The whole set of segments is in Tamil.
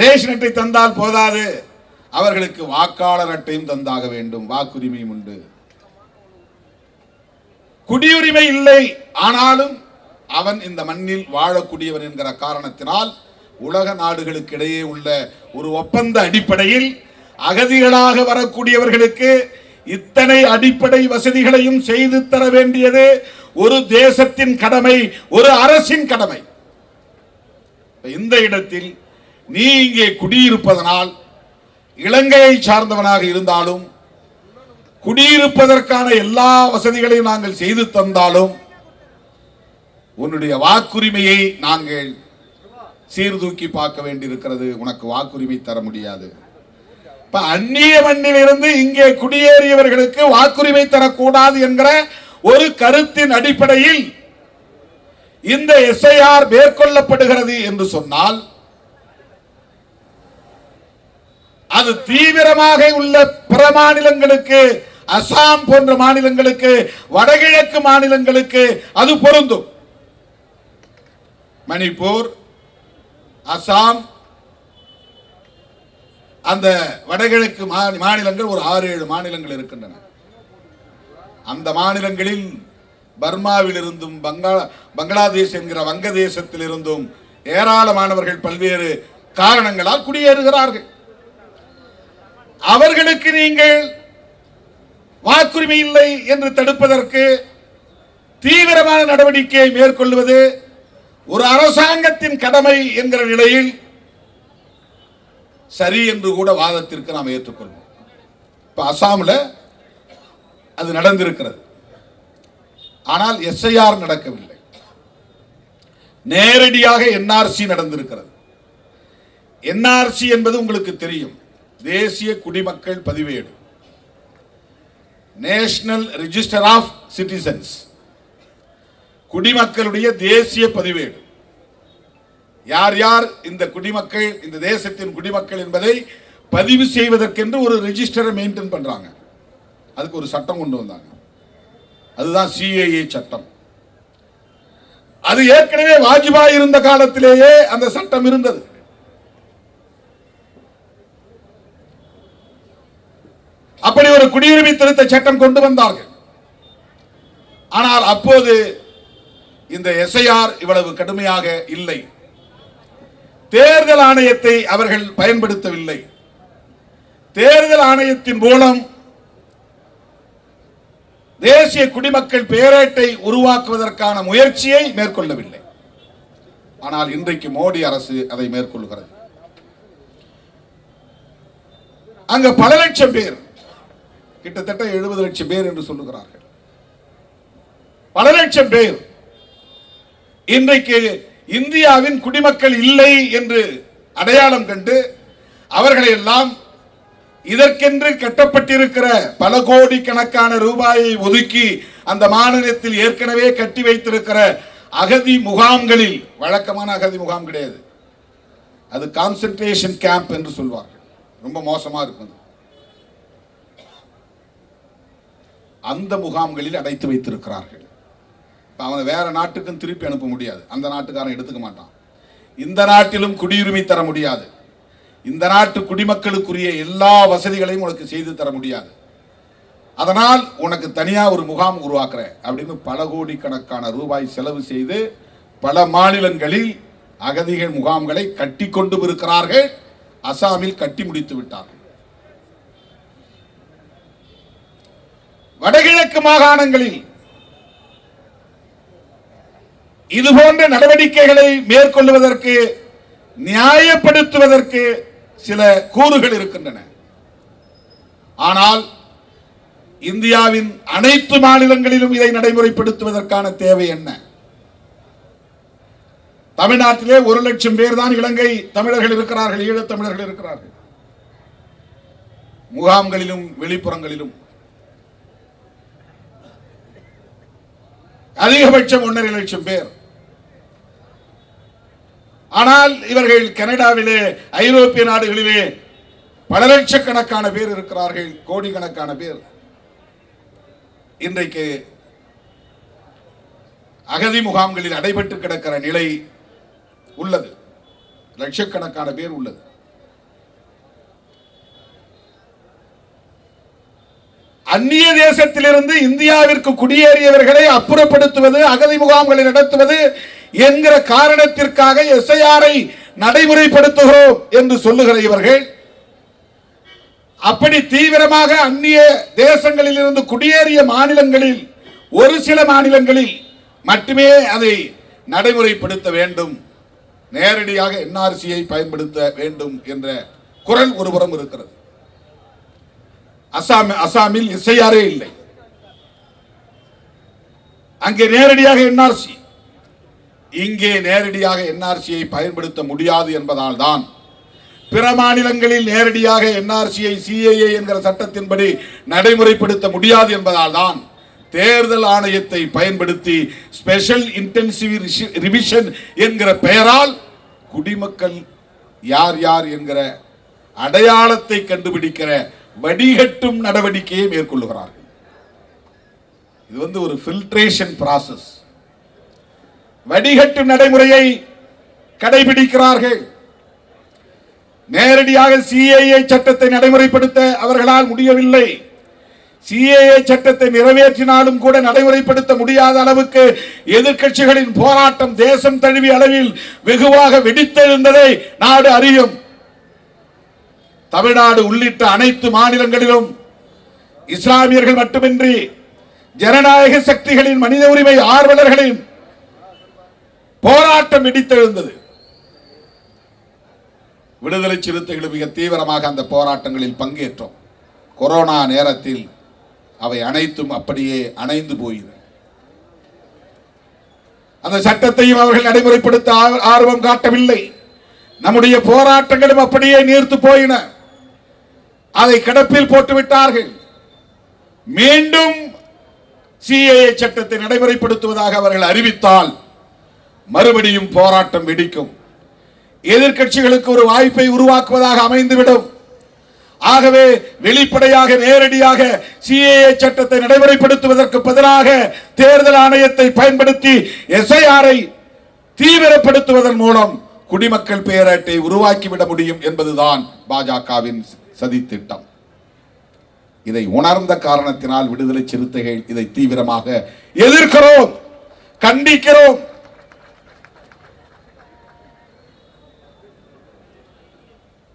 ரேஷன் அட்டை தந்தால் போதாது. அவர்களுக்கு வாக்காளர் அட்டையும் தந்தாக வேண்டும். வாக்குரிமையும் உண்டு. குடியுரிமை இல்லை. ஆனாலும் அவன் இந்த மண்ணில் வாழக்கூடியவன் என்கிற காரணத்தினால் உலக நாடுகளுக்கு இடையே உள்ள ஒரு ஒப்பந்த அடிப்படையில் அகதிகளாக வரக்கூடியவர்களுக்கு இத்தனை அடிப்படை வசதிகளையும் செய்து தர வேண்டியது ஒரு தேசத்தின் கடமை ஒரு அரசின் கடமை. இந்த இடத்தில் நீ இங்கே குடியிருப்பதனால் இலங்கையை சார்ந்தவனாக இருந்தாலும் குடியிருப்பதற்கான எல்லா வசதிகளையும் நாங்கள் செய்து தந்தாலும் உன்னுடைய வாக்குரிமையை நாங்கள் சீர்தூக்கி பார்க்க வேண்டியிருக்கிறது. உனக்கு வாக்குரிமை தர முடியாது. இப்ப அந்நிய மண்ணில் இருந்து இங்கே குடியேறியவர்களுக்கு வாக்குரிமை தரக்கூடாது என்கிற ஒரு கருத்தின் அடிப்படையில் இந்த எஸ்ஐஆர் மேற்கொள்ளப்படுகிறது என்று சொன்னால் அது தீவிரமாக உள்ள பிற மாநிலங்களுக்கு அசாம் போன்ற மாநிலங்களுக்கு வடகிழக்கு மாநிலங்களுக்கு அது பொருந்தும். மணிப்பூர் அசாம் அந்த வடகிழக்கு மாநிலங்கள் ஒரு ஆறு ஏழு மாநிலங்கள் இருக்கின்றன. அந்த மாநிலங்களில் பர்மாவில் இருந்தும் பங்களா பங்களாதேஷ் என்கிற வங்கதேசத்தில் இருந்தும் ஏராளமானவர்கள் பல்வேறு காரணங்களால் குடியேறுகிறார்கள். அவர்களுக்கு நீங்கள் வாக்குரிமை இல்லை என்று தடுப்பதற்கு தீவிரமான நடவடிக்கையை மேற்கொள்வது ஒரு அரசாங்கத்தின் கடமை என்கிற நிலையில் சரி என்று கூட வாதத்திற்கு நாம் ஏற்றுக்கொள்வோம். இப்ப அசாமில் அது நடந்திருக்கிறது. ஆனால் எஸ்ஐஆர் நடக்கவில்லை. நேரடியாக என்ஆர்சி நடந்திருக்கிறது. என்ஆர்சி என்பது உங்களுக்கு தெரியும். தேசிய குடிமக்கள் பதிவேடு. நேஷனல் ரிஜிஸ்டர் ஆஃப் சிட்டிசன்ஸ் குடிமக்களுடைய தேசிய பதிவேடு. யார் யார் இந்த குடிமக்கள் இந்த தேசத்தின் குடிமக்கள் என்பதை பதிவு செய்வதற்கென்று ஒரு ரிஜிஸ்டரை மெயின்டைன் பண்றாங்க. அதுக்கு ஒரு சட்டம் கொண்டு வந்தாங்க. அதுதான் சிஏஏ சட்டம். அது ஏற்கனவே வாஜ்பாய் இருந்த காலத்திலேயே அந்த சட்டம் இருந்தது. அப்படி ஒரு குடியுரிமை திருத்த சட்டம் கொண்டு வந்தார்கள். ஆனால் அப்போது இந்த எஸ்ஐஆர் இவ்வளவு கடுமையாக இல்லை. தேர்தல் ஆணையத்தை அவர்கள் பயன்படுத்தவில்லை. தேர்தல் ஆணையத்தின் மூலம் தேசிய குடிமக்கள் பேரேட்டை உருவாக்குவதற்கான முயற்சியை மேற்கொள்ளவில்லை. ஆனால் இன்றைக்கு மோடி அரசு அதை மேற்கொள்கிறது. அங்க பல லட்சம் பேர் கிட்டத்தட்ட எழுபது லட்சம் பேர் என்று சொல்லுகிறார்கள். பல லட்சம் பேர். இன்றைக்கு இந்தியாவின் குடிமக்கள் இல்லை என்று அடையாளம் கண்டு அவர்களை எல்லாம் இதற்கென்று கட்டப்பட்டிருக்கிற பல கோடி கணக்கான ரூபாயை ஒதுக்கி அந்த மாநிலத்தில் ஏற்கனவே கட்டி வைத்திருக்கிற அகதி முகாம்களில் வழக்கமான அகதி முகாம் கிடையாது. அது கான்சென்ட்ரேஷன் கேம்ப் என்று சொல்வார்கள். ரொம்ப மோசமாக இருக்கும் அது. அந்த முகாம்களில் அடைத்து வைத்திருக்கிறார்கள். இப்ப அவனை வேற நாட்டுக்கும் திருப்பி அனுப்ப முடியாது. அந்த நாட்டுக்காரன் எடுத்துக்க மாட்டான். இந்த நாட்டிலும் குடியுரிமை தர முடியாது. இந்த நாட்டு குடிமக்களுக்குரிய எல்லா வசதிகளையும் உனக்கு செய்து தர முடியாது. அதனால் உனக்கு தனியாக ஒரு முகாம் உருவாக்குறேன் அப்படின்னு பல கோடிக்கணக்கான ரூபாய் செலவு செய்து பல மாநிலங்களில் அகதிகள் முகாம்களை கட்டி கொண்டு இருக்கிறார்கள். அசாமில் கட்டி முடித்து விட்டார்கள். வடகிழக்கு மாகாணங்களில் இது போன்ற நடவடிக்கைகளை மேற்கொள்வதற்கு நியாயப்படுத்துவதற்கு சில கூறுகள் இருக்கின்றன. ஆனால் இந்தியாவின் அனைத்து மாநிலங்களிலும் இதை நடைமுறைப்படுத்துவதற்கான தேவை என்ன? தமிழ்நாட்டிலே ஒரு லட்சம் பேர் தான் இலங்கை தமிழர்கள் இருக்கிறார்கள் ஈழத்தமிழர்கள் இருக்கிறார்கள். முகாம்களிலும் வெளிப்புறங்களிலும் அதிகபட்சம் ஒன்றரை லட்சம் பேர். ஆனால் இவர்கள் கனடாவிலே ஐரோப்பிய நாடுகளிலே பல லட்சக்கணக்கான பேர் இருக்கிறார்கள் கோடிக்கணக்கான பேர். இன்றைக்கு அகதி முகாம்களில் அடைபட்டு கிடக்கிற நிலை உள்ளது. லட்சக்கணக்கான பேர் உள்ளது. அந்நிய தேசத்திலிருந்து இந்தியாவிற்கு குடியேறியவர்களை அப்புறப்படுத்துவது அகதி முகாம்களை நடத்துவது என்கிற காரணத்திற்காக எஸ்ஐஆரை நடைமுறைப்படுத்துகிறோம் என்று சொல்லுகிற இவர்கள் அப்படி தீவிரமாக அந்நிய தேசங்களில் இருந்து குடியேறிய மாநிலங்களில் ஒரு சில மாநிலங்களில் மட்டுமே அதை நடைமுறைப்படுத்த வேண்டும் நேரடியாக என்ஆர்சியை பயன்படுத்த வேண்டும் என்ற குரல் ஒருபுறம் இருக்கிறது. அசாம் அசாமில் இசையாரே இல்லை. அங்கே நேரடியாக என்ஆர்சி. இங்கே நேரடியாக என்ஆர்சியை பயன்படுத்த முடியாது என்பதால் தான் பிற மாநிலங்களில் நேரடியாக என்ஆர்சியை சிஏஏ என்கிற சட்டத்தின்படி நடைமுறைப்படுத்த முடியாது என்பதால் தான் தேர்தல் ஆணையத்தை பயன்படுத்தி ஸ்பெஷல் இன்டென்சிவ் ரிவிஷன் என்கிற பெயரால் குடிமக்கள் யார் யார் என்கிற அடையாளத்தை கண்டுபிடிக்கிற வடிகட்டும் நடவடிக்கையை மேற்கொள்ளுகிறார்கள். இது வந்து ஒரு ஃபில்ட்ரேஷன் ப்ராசஸ் வடிகட்டும் நடைமுறையை கடைபிடிக்கிறார்கள். நேரடியாக சிஏஏ சட்டத்தை நடைமுறைப்படுத்த அவர்களால் முடியவில்லை. சிஏஏ சட்டத்தை நிறைவேற்றினாலும் கூட நடைமுறைப்படுத்த முடியாத அளவுக்கு எதிர்க்கட்சிகளின் போராட்டம் தேசம் தழுவிய அளவில் வெகுவாக வெடித்தெழுந்ததை நாடு அறியும். தமிழ்நாடு உள்ளிட்ட அனைத்து மாநிலங்களிலும் இஸ்லாமியர்கள் மட்டுமின்றி ஜனநாயக சக்திகளின் மனித உரிமை ஆர்வலர்களின் போராட்டம் வெடித்தெழுந்தது விடுதலை சிறுத்தைகள் மிக தீவிரமாக அந்த போராட்டங்களில் பங்கேற்றோம். கொரோனா நேரத்தில் அவை அனைத்தும் அப்படியே அணைந்து போயின. அந்த சட்டத்தையும் அவர்கள் நடைமுறைப்படுத்த ஆர்- ஆர்வம் காட்டவில்லை. நம்முடைய போராட்டங்களும் அப்படியே நீர்த்து போயின. அதை கிடப்பில் போட்டு விட்டார்கள் மீண்டும் சிஏஏ சட்டத்தை நடைமுறைப்படுத்துவதாக அவர்கள் அறிவித்தால் மறுபடியும் போராட்டம் வெடிக்கும். எதிர்க்கட்சிகளுக்கு ஒரு வாய்ப்பை உருவாக்குவதாக அமைந்துவிடும். ஆகவே வெளிப்படையாக நேரடியாக சிஏஏ சட்டத்தை நடைமுறைப்படுத்துவதற்கு பதிலாக தேர்தல் ஆணையத்தை பயன்படுத்தி எஸ்ஐஆரை தீவிரப்படுத்துவதன் மூலம் குடிமக்கள் பேராட்டை உருவாக்கிவிட முடியும் என்பதுதான் பாஜகவின் சதித்திட்டம். இதை உணர்ந்த காரணத்தினால் விடுதலை சிறுத்தைகள் இதை தீவிரமாக எதிர்க்கிறோம் கண்டிக்கிறோம்.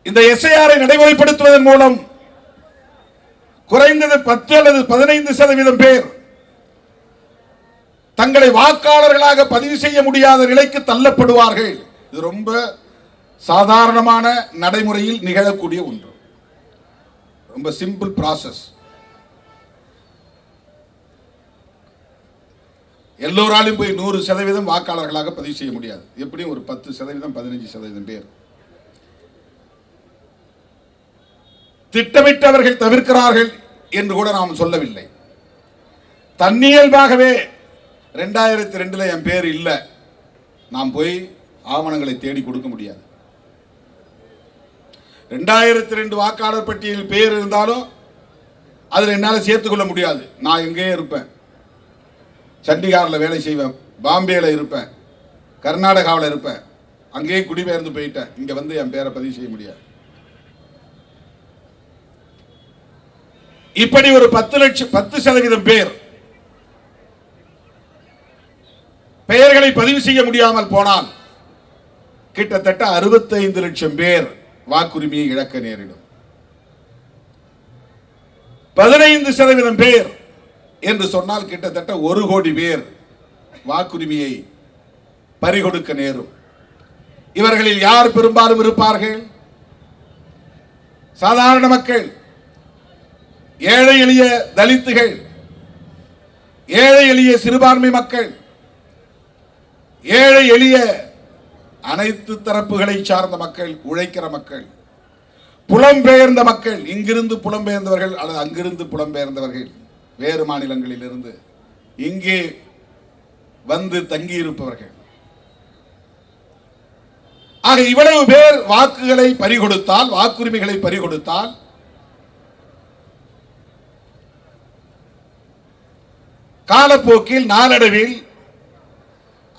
இந்த எஸ்ஐஆரை நடைமுறைப்படுத்துவதன் மூலம் குறைந்தது பத்து அல்லது பதினைந்து சதவீதம் பேர் தங்களை வாக்காளர்களாக பதிவு செய்ய முடியாத நிலைக்கு தள்ளப்படுவார்கள். இது ரொம்ப சாதாரணமான நடைமுறையில் நிகழக்கூடிய ஒன்று. ரொம்ப சிம்பிள் ப்ராசஸ் எல்லோராலும் போய் நூறு சதவீதம் வாக்காளர்களாக பதிவு செய்ய முடியாது. எப்படியும் ஒரு பத்து சதவீதம் பதினஞ்சு சதவீதம் பேர். திட்டமிட்டவர்கள் தவிர்க்கிறார்கள் என்று கூட நாம் சொல்லவில்லை. தன்னியல்பாகவே ரெண்டாயிரத்தி ரெண்டுல என் பேர் இல்லை. நாம் போய் ஆவணங்களை தேடி கொடுக்க முடியாது. ரெண்டாயிரத்தி ரெண்டு வாக்காளர் பட்டியலில் பேர் இருந்தாலும் அதில் என்னால் சேர்த்துக்கொள்ள முடியாது. நான் எங்கேயே இருப்பேன்? சண்டிகாரில் வேலை செய்வேன். பாம்பேயில் இருப்பேன். கர்நாடகாவில் இருப்பேன். அங்கேயே குடிபெயர்ந்து போயிட்டேன். இங்கே வந்து என் பேரை பதிவு செய்ய முடியாது. இப்படி ஒரு பத்து லட்சம் பத்து சதவீதம் பேர் பெயர்களை பதிவு செய்ய முடியாமல் போனால் கிட்டத்தட்ட அறுபத்தைந்து லட்சம் பேர் வாக்குரிமையை இழக்க நேரிடும். பதினைந்து சதவீதம் பேர் என்று சொன்னால் கிட்டத்தட்ட ஒரு கோடி பேர் வாக்குரிமையை பறிகொடுக்க நேரும். இவர்களில் யார் பெரும்பாலும் இருப்பார்கள்? சாதாரண மக்கள் ஏழை எளிய தலித்துகள் ஏழை எளிய சிறுபான்மை மக்கள் ஏழை எளிய அனைத்து தரப்புகளை சார்ந்த மக்கள் உழைக்கிற மக்கள் புலம்பெயர்ந்த மக்கள் இங்கிருந்து புலம்பெயர்ந்தவர்கள் அல்லது அங்கிருந்து புலம்பெயர்ந்தவர்கள் வேறு மாநிலங்களில் இருந்து இங்கே வந்து தங்கியிருப்பவர்கள். ஆக இவ்வளவு பேர் வாக்குகளை பறிகொடுத்தால் வாக்குரிமைகளை பறிகொடுத்தால் காலப்போக்கில் நாளடைவில்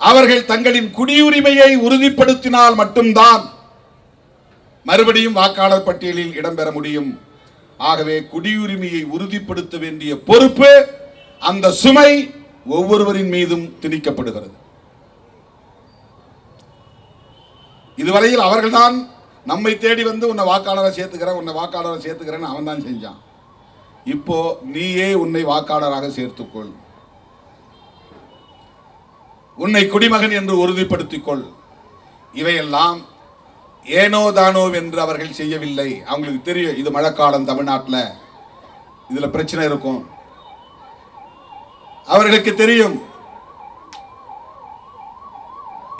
அவர்கள் தங்களின் குடியுரிமையை உறுதிப்படுத்தினால் மட்டும்தான் மறுபடியும் வாக்காளர் பட்டியலில் இடம்பெற முடியும். ஆகவே குடியுரிமையை உறுதிப்படுத்த வேண்டிய பொறுப்பு அந்த சுமை ஒவ்வொருவரின் மீதும் திணிக்கப்படுகிறது. இதுவரையில் அவர்கள்தான் நம்மை தேடி வந்து உன்னை வாக்காளரை சேர்த்துக்கிறேன் உன்னை வாக்காளரை சேர்த்துக்கிறேன்னு அவன் தான் செஞ்சான். இப்போ நீயே உன்னை வாக்காளராக சேர்த்துக்கொள். உன்னை குடிமகன் என்று உறுதிப்படுத்திக் கொள் இவையெல்லாம் ஏனோ தானோ என்று அவர்கள் செய்யவில்லை. அவங்களுக்கு தெரியும் இது மழைக்காலம் தமிழ்நாட்டில். இதில் பிரச்சனை இருக்கும். அவர்களுக்கு தெரியும்.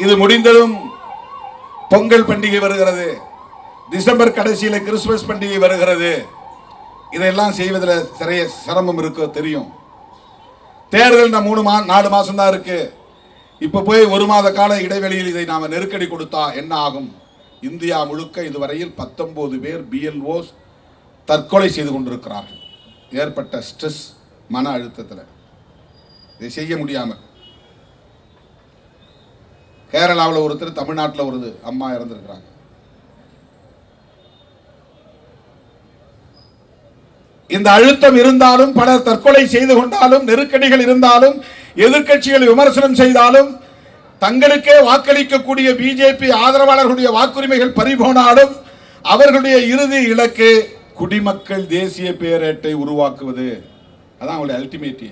இது முடிந்ததும் பொங்கல் பண்டிகை வருகிறது. டிசம்பர் கடைசியில் கிறிஸ்துமஸ் பண்டிகை வருகிறது. இதையெல்லாம் செய்வதில் சிறைய சிரமம் இருக்க தெரியும். தேர்தல் இன்னும் மூணு மா நாலு மாதம் தான் இருக்கு. இப்போ போய் ஒரு மாத கால இடைவெளியில் இதை நாம நெருக்கடி கொடுத்தா என்ன ஆகும்? இந்தியா முழுக்க இதுவரையில் பத்தொன்பது பேர் பிஎல்ஓஸ் தற்கொலை செய்து கொண்டிருக்கிறார்கள். ஏற்பட்ட ஸ்ட்ரெஸ் மன அழுத்தத்தில். இதை செய்ய முடியாமல் கேரளாவில் ஒருத்தர் தமிழ்நாட்டில் ஒரு அம்மா இறந்திருக்கிறாங்க. இந்த அழுத்தம் இருந்தாலும் பலர் தற்கொலை செய்து கொண்டாலும் நெருக்கடிகள் இருந்தாலும் எதிர்கட்சிகள் விமர்சனம் செய்தாலும் தங்களுக்கே வாக்களிக்கக்கூடிய பிஜேபி ஆதரவாளர்களுடைய வாக்குரிமைகள் பறிபோனாலும் அவர்களுடைய இறுதி இலக்கு குடிமக்கள் தேசிய பேரேட்டை உருவாக்குவது. அதான் அவருடைய அல்டிமேட்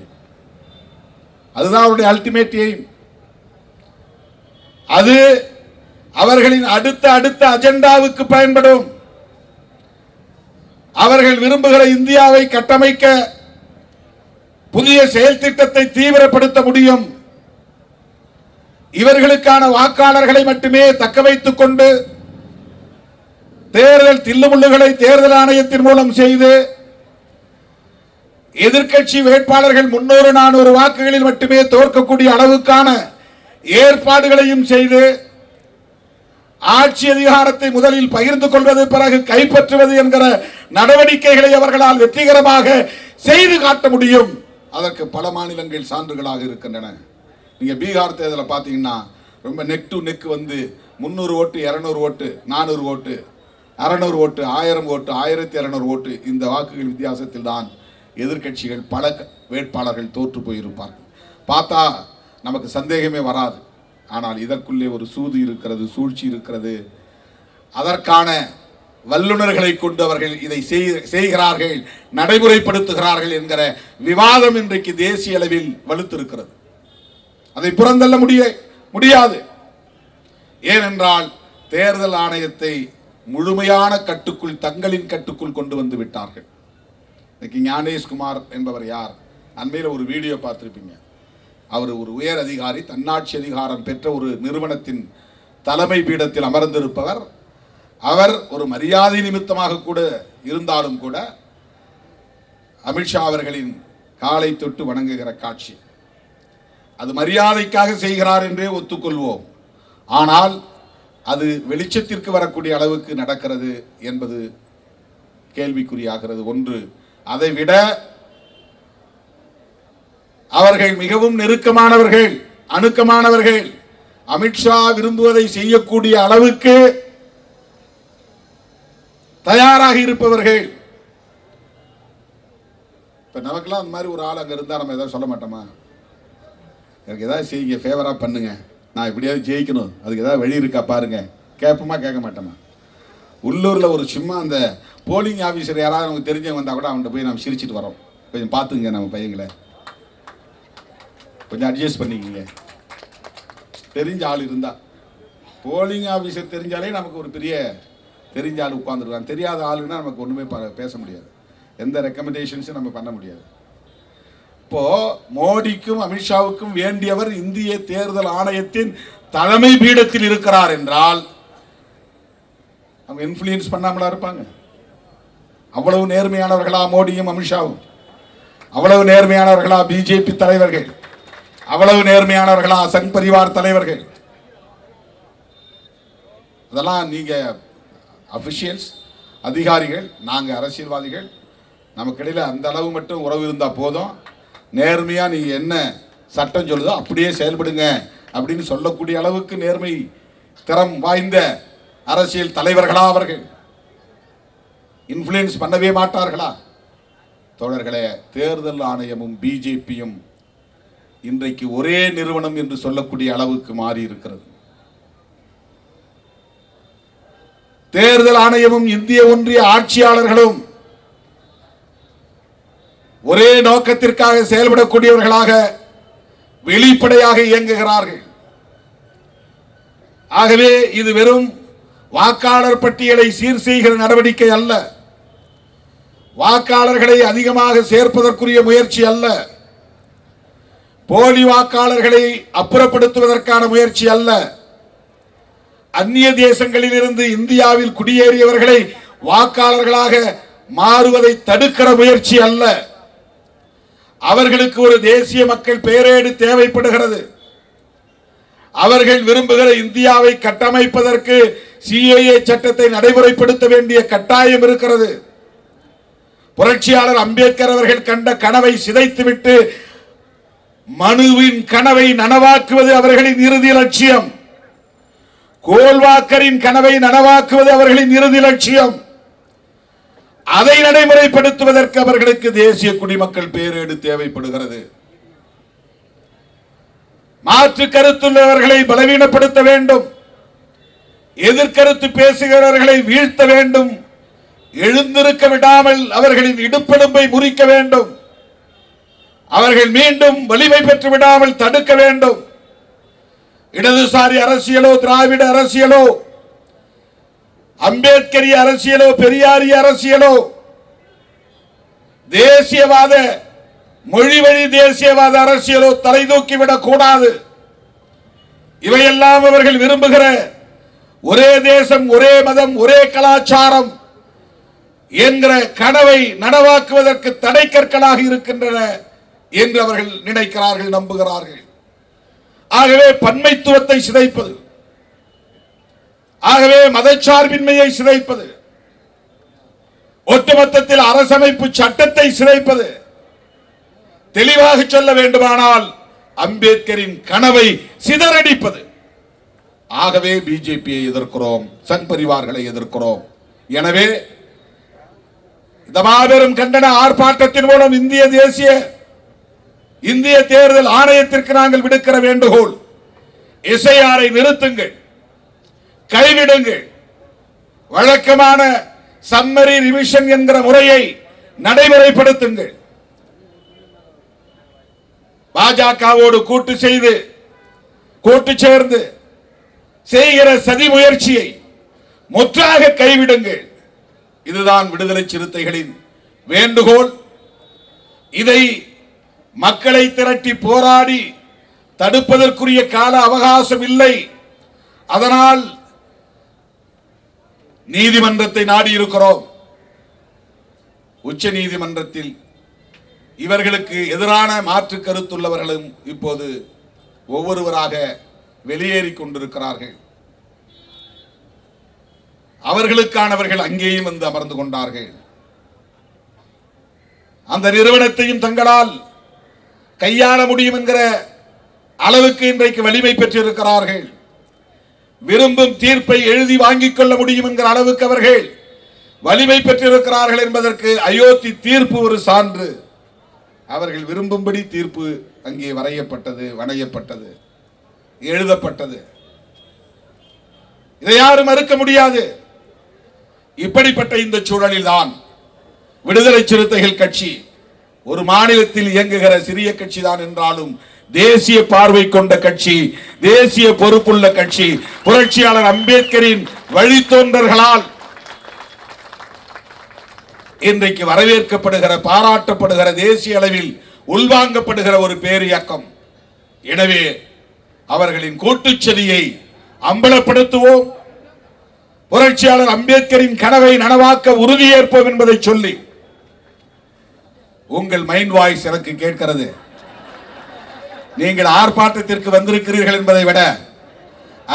அதுதான் அவருடைய அல்டிமேட் எய்ம் அது அவர்களின் அடுத்த அடுத்த அஜெண்டாவுக்கு பயன்படும். அவர்கள் விரும்புகிற இந்தியாவை கட்டமைக்க புதிய செயல் திட்டத்தை தீவிரப்படுத்த முடியும். இவர்களுக்கான வாக்காளர்களை மட்டுமே தக்க வைத்துக் கொண்டு தேர்தல் தில்லுமுள்ளுகளை தேர்தல் ஆணையத்தின் மூலம் செய்து எதிர்க்கட்சி வேட்பாளர்கள் முன்னூறு நானூறு வாக்குகளில் மட்டுமே தோற்கக்கூடிய அளவுக்கான ஏற்பாடுகளையும் செய்து ஆட்சி அதிகாரத்தை முதலில் பகிர்ந்து கொள்வது பிறகு கைப்பற்றுவது என்கிற நடவடிக்கைகளை அவர்களால் வெற்றிகரமாக செய்து காட்ட முடியும். அதற்கு பல மாநிலங்கள் சான்றுகளாக இருக்கின்றன. நீங்கள் பீகார் தேர்தலை பார்த்தீங்கன்னா ரொம்ப நெக் டு நெக் வந்து முந்நூறு ஓட்டு இரநூறு ஓட்டு நானூறு ஓட்டு அறநூறு ஓட்டு ஆயிரம் ஓட்டு ஆயிரத்தி இரநூறு ஓட்டு இந்த வாக்குகள் வித்தியாசத்தில் தான் எதிர்க்கட்சிகள் பல வேட்பாளர்கள் தோற்று போயிருப்பார்கள். பார்த்தா நமக்கு சந்தேகமே வராது. ஆனால் இதற்குள்ளே ஒரு சூது இருக்கிறது சூழ்ச்சி இருக்கிறது. அதற்கான வல்லுநர்களை கொண்டு அவர்கள் இதை செய்- செய்கிறார்கள் நடைமுறைப்படுத்துகிறார்கள் என்கிற விவாதம் இன்றைக்கு தேசிய அளவில் வலுத்திருக்கிறது. அதை புறந்தள்ள முடிய முடியாது. ஏனென்றால் தேர்தல் ஆணையத்தை முழுமையான கட்டுக்குள் தங்களின் கட்டுக்குள் கொண்டு வந்து விட்டார்கள். இன்னைக்கு ஞானேஷ்குமார் என்பவர் யார்? அண்மையில் ஒரு வீடியோ பார்த்துருப்பீங்க. அவர் ஒரு உயர் அதிகாரி தன்னாட்சி அதிகாரம் பெற்ற ஒரு நிறுவனத்தின் தலைமை பீடத்தில் அமர்ந்திருப்பவர். அவர் ஒரு மரியாதை நிமித்தமாக கூட இருந்தாலும் கூட அமித்ஷா அவர்களின் காலை தொட்டு வணங்குகிற காட்சி. அது மரியாதைக்காக செய்கிறார் என்றே ஒத்துக்கொள்வோம். ஆனால் அது வெளிச்சத்திற்கு வரக்கூடிய அளவுக்கு நடக்கிறது என்பது கேள்விக்குறியாகிறது. ஒன்று அதை விட அவர்கள் மிகவும் நெருக்கமானவர்கள் அணுக்கமானவர்கள். அமித்ஷா விரும்புவதை செய்யக்கூடிய அளவுக்கு தயாராக இருப்பவர்கள். இப்ப நமக்கெல்லாம் அந்த மாதிரி ஒரு ஆள் அங்க இருந்தா நம்ம ஏதாவது சொல்ல மாட்டோமா? எனக்கு ஏதாவது செய்யுங்க ஃபேவரா பண்ணுங்க. நான் எப்படியாவது ஜெயிக்கணும். அதுக்கு ஏதாவது வழி இருக்கா பாருங்க. கேட்போமா கேட்க மாட்டோமா? உள்ளூரில் ஒரு சும்மா அந்த போலிங் ஆஃபீஸர் யாராவது நமக்கு தெரிஞ்சவங்க வந்தால் கூட அவன்கிட்ட போய் நம்ம சிரிச்சிட்டு வரோம் கொஞ்சம் பார்த்துங்க நம்ம பையங்களை. கொஞ்சம் அட்ஜஸ்ட் பண்ணிக்கங்க. தெரிஞ்ச ஆள் இருந்தா. போலிங் ஆஃபீஸர் தெரிஞ்சாலே நமக்கு ஒரு பெரிய தெரிஞ்ச ஆள் உட்காந்துருக்கான் தெரியாத ஆளுன்னா நமக்கு ஒன்றுமே ப- பேச முடியாது. எந்த ரெக்கமெண்டேஷன்ஸும் நம்ம பண்ண முடியாது. இப்போது மோடிக்கும் அமித்ஷாவுக்கும் வேண்டியவர் இந்திய தேர்தல் ஆணையத்தின் தலைமை பீடத்தில் இருக்கிறார் என்றால் அவங்க இன்ஃப்ளூயன்ஸ் பண்ணாமலா இருப்பாங்க. அவ்வளவு நேர்மையானவர்களா மோடியும் அமித்ஷாவும். அவ்வளவு நேர்மையானவர்களா பிஜேபி தலைவர்கள். அவ்வளவு நேர்மையானவர்களா சங் பரிவார் தலைவர்கள். அதெல்லாம் நீங்கள் அஃபிஷியல்ஸ் அதிகாரிகள் நாங்கள் அரசியல்வாதிகள் நமக்கிடையில் அந்த அளவு மட்டும் உறவு இருந்தால் போதும். நேர்மையாக நீங்கள் என்ன சட்டம் சொல்லுதோ அப்படியே செயல்படுங்க அப்படின்னு சொல்லக்கூடிய அளவுக்கு நேர்மை திறம் வாய்ந்த அரசியல் தலைவர்களா அவர்கள். இன்ஃப்ளூயன்ஸ் பண்ணவே மாட்டார்களா? தோழர்களே தேர்தல் ஆணையமும் பிஜேபியும் இன்றைக்கு ஒரே நிறுவனம் என்று சொல்லக்கூடிய அளவுக்கு மாறி இருக்கிறது. தேர்தல் ஆணையமும் இந்திய ஒன்றிய ஆட்சியாளர்களும் ஒரே நோக்கத்திற்காக செயல்படக்கூடியவர்களாக வெளிப்படையாக இயங்குகிறார்கள். ஆகவே இது வெறும் வாக்காளர் பட்டியலை சீர் செய்கிற நடவடிக்கை அல்ல. வாக்காளர்களை அதிகமாக சேர்ப்பதற்குரிய முயற்சி அல்ல. போலி வாக்காளர்களை அப்புறப்படுத்துவதற்கான முயற்சி அல்ல. அந்நிய தேசங்களில் இருந்து இந்தியாவில் குடியேறியவர்களை வாக்காளர்களாக மாறுவதை தடுக்கிற முயற்சி அல்ல. அவர்களுக்கு ஒரு தேசிய மக்கள் பேரேடு தேவைப்படுகிறது. அவர்கள் விரும்புகிற இந்தியாவை கட்டமைப்பதற்கு சிஏஏ சட்டத்தை நடைமுறைப்படுத்த வேண்டிய கட்டாயம் இருக்கிறது. புரட்சியாளர் அம்பேத்கர் அவர்கள் கண்ட கனவை சிதைத்துவிட்டு மனுவின் கனவை நனவாக்குவது அவர்களின் இறுதி லட்சியம். கோல்வாக்கரின் கனவை நனவாக்குவது அவர்களின் இறுதி லட்சியம். அதை நடைமுறைப்படுத்துவதற்கு அவர்களுக்கு தேசிய குடிமக்கள் பேரேடு தேவைப்படுகிறது. மாற்று கருத்துள்ளவர்களை பலவீனப்படுத்த வேண்டும். எதிர்கருத்து பேசுகிறவர்களை வீழ்த்த வேண்டும். எழுந்திருக்க விடாமல் அவர்களின் இடுப்பெலும்பை முறிக்க வேண்டும். அவர்கள் மீண்டும் வலிமை பெற்று விடாமல் தடுக்க வேண்டும். இடதுசாரி அரசியலோ திராவிட அரசியலோ அம்பேத்கரிய அரசியலோ பெரியாரிய அரசியலோ தேசியவாத மொழி வழி தேசியவாத அரசியலோ தலை தூக்கிவிடக் கூடாது. இவையெல்லாம் அவர்கள் விரும்புகிற ஒரே தேசம் ஒரே மதம் ஒரே கலாச்சாரம் என்கிற கனவை நனவாக்குவதற்கு தடை கற்களாக இருக்கின்றன என்று அவர்கள் நினைக்கிறார்கள் நம்புகிறார்கள். ஆகவே பன்மைத்துவத்தை சிதைப்பது. ஆகவே மதச்சார்பின்மையை சிதைப்பது. ஒட்டுமொத்தத்தில் அரசமைப்பு சட்டத்தை சிதைப்பது. தெளிவாக சொல்ல வேண்டுமானால் அம்பேத்கரின் கனவை சிதறடிப்பது. ஆகவே பிஜேபியை எதிர்க்கிறோம் சங் பரிவார்களை எதிர்க்கிறோம். எனவே இந்த மாபெரும் கண்டன ஆர்ப்பாட்டத்தின் மூலம் இந்திய தேசிய இந்திய தேர்தல் ஆணையத்திற்கு நாங்கள் விடுக்கிற வேண்டுகோள் இசையாரை நிறுத்துங்கள் கைவிடுங்கள். வழக்கமான சம்மரி ரிவிஷன் என்கிற முறையை நடைமுறைப்படுத்துங்கள். பாஜகவோடு கூட்டு செய்து கூட்டு சேர்ந்து செய்கிற சதி முயற்சியை முற்றாக கைவிடுங்கள். இதுதான் விடுதலை சிறுத்தைகளின் வேண்டுகோள். இதை மக்களை திரட்டி போராடி தடுப்பதற்குரிய கால அவகாசம் இல்லை. அதனால் நீதிமன்றத்தை நாடி இருக்கிறோம் உச்ச நீதிமன்றத்தில் இவர்களுக்கு எதிரான மாற்று கருத்துள்ளவர்களும் இப்போது ஒவ்வொருவராக வெளியேறிக் கொண்டிருக்கிறார்கள். அவர்களுக்கானவர்கள் அங்கேயும் வந்து அமர்ந்து கொண்டார்கள். அந்த நிறுவனத்தையும் தங்களால் கையாள முடியும் என்கிற அளவுக்கு இன்றைக்கு வலிமை பெற்றிருக்கிறார்கள். விரும்பும் தீர்ப்பை எழுதி வாங்கிக் கொள்ள முடியும் என்கிற அளவுக்கு அவர்கள் வலிமை பெற்றிருக்கிறார்கள் என்பதற்கு அயோத்தி தீர்ப்பு ஒரு சான்று. அவர்கள் விரும்பும்படி தீர்ப்பு அங்கே வரையப்பட்டது வணையப்பட்டது எழுதப்பட்டது. இதை யாரும் மறுக்க முடியாது. இப்படிப்பட்ட இந்த சூழலில்தான் விடுதலை சிறுத்தைகள் கட்சி ஒரு மாநிலத்தில் இயங்குகிற சிறிய கட்சி தான் என்றாலும் தேசிய பார்வை கொண்ட கட்சி தேசிய பொறுப்புள்ள கட்சி புரட்சியாளர் அம்பேத்கரின் வழித்தோன்றர்களால் இன்றைக்கு வரவேற்கப்படுகிற பாராட்டப்படுகிற தேசிய அளவில் உள்வாங்கப்படுகிற ஒரு பேரியக்கம். எனவே அவர்களின் கூட்டுச்சதியை அம்பலப்படுத்துவோம். புரட்சியாளர் அம்பேத்கரின் கனவை நனவாக்க உறுதியேற்போம் என்பதை சொல்லி உங்கள் மைண்ட் வாய்ஸ் எனக்கு கேட்கிறது. நீங்கள் ஆர்ப்பாட்டத்திற்கு வந்திருக்கிறீர்கள் என்பதை விட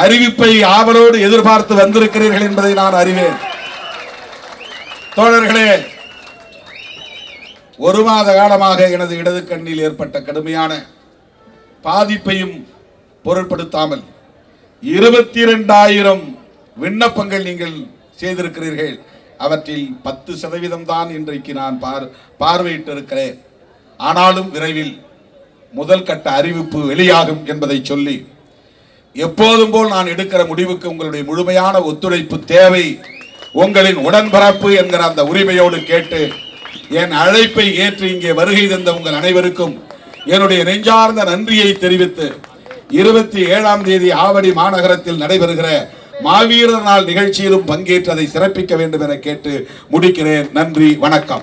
அறிவிப்பை ஆவலோடு எதிர்பார்த்து வந்திருக்கிறீர்கள் என்பதை நான் அறிவேன். தோழர்களே ஒரு மாத காலமாக எனது இடது கண்ணில் ஏற்பட்ட கடுமையான பாதிப்பையும் பொருட்படுத்தாமல் இருபத்தி இரண்டாயிரம் விண்ணப்பங்கள் நீங்கள் செய்திருக்கிறீர்கள். அவற்றில் பத்து சதவீதம் தான் இன்றைக்கு நான் பார் பார்வையிட்டிருக்கிறேன். ஆனாலும் விரைவில் முதல் கட்ட அறிவிப்பு வெளியாகும் என்பதை சொல்லி எப்போதும் போல் நான் எடுக்கிற முடிவுக்கு உங்களுடைய முழுமையான ஒத்துழைப்பு தேவை. உங்களின் உடன்பரப்பு என்கிற அந்த உரிமையோடு கேட்டு என் அழைப்பை ஏற்று இங்கே வருகை தந்த உங்கள் அனைவருக்கும் என்னுடைய நெஞ்சார்ந்த நன்றியை தெரிவித்து இருபத்தி ஏழாம் தேதி ஆவடி மாநகரத்தில் நடைபெறுகிற மாவீரர் நாள் நிகழ்ச்சியிலும் பங்கேற்று அதை சிறப்பிக்க வேண்டும் என கேட்டு முடிக்கிறேன். நன்றி வணக்கம்.